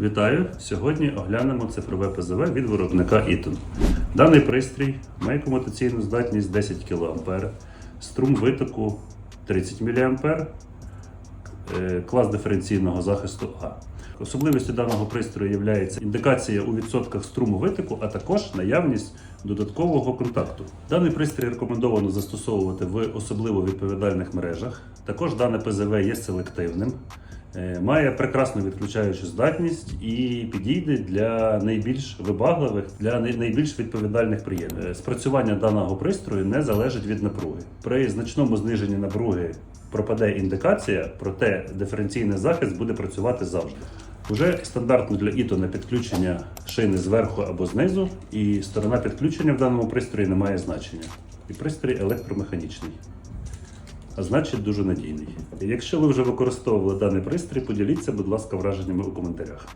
Вітаю! Сьогодні оглянемо цифрове ПЗВ від виробника Eaton. Даний пристрій має комутаційну здатність 10 кА, струм витоку 30 мА, е, клас диференційного захисту А. Особливістю даного пристрою є індикація у відсотках струму витоку, а також наявність додаткового контакту. Даний пристрій рекомендовано застосовувати в особливо відповідальних мережах. Також дане ПЗВ є селективним, має прекрасну відключаючу здатність і підійде для найбільш вибагливих, для найбільш відповідальних приємів. Е, Спрацювання даного пристрою не залежить від напруги. При значному зниженні напруги пропаде індикація, проте диференційний захист буде працювати завжди. Уже стандартно для ІТО на підключення шини зверху або знизу, і сторона підключення в даному пристрої не має значення. І пристрій електромеханічний, а значить дуже надійний. Якщо ви вже використовували даний пристрій, поділіться, будь ласка, враженнями у коментарях.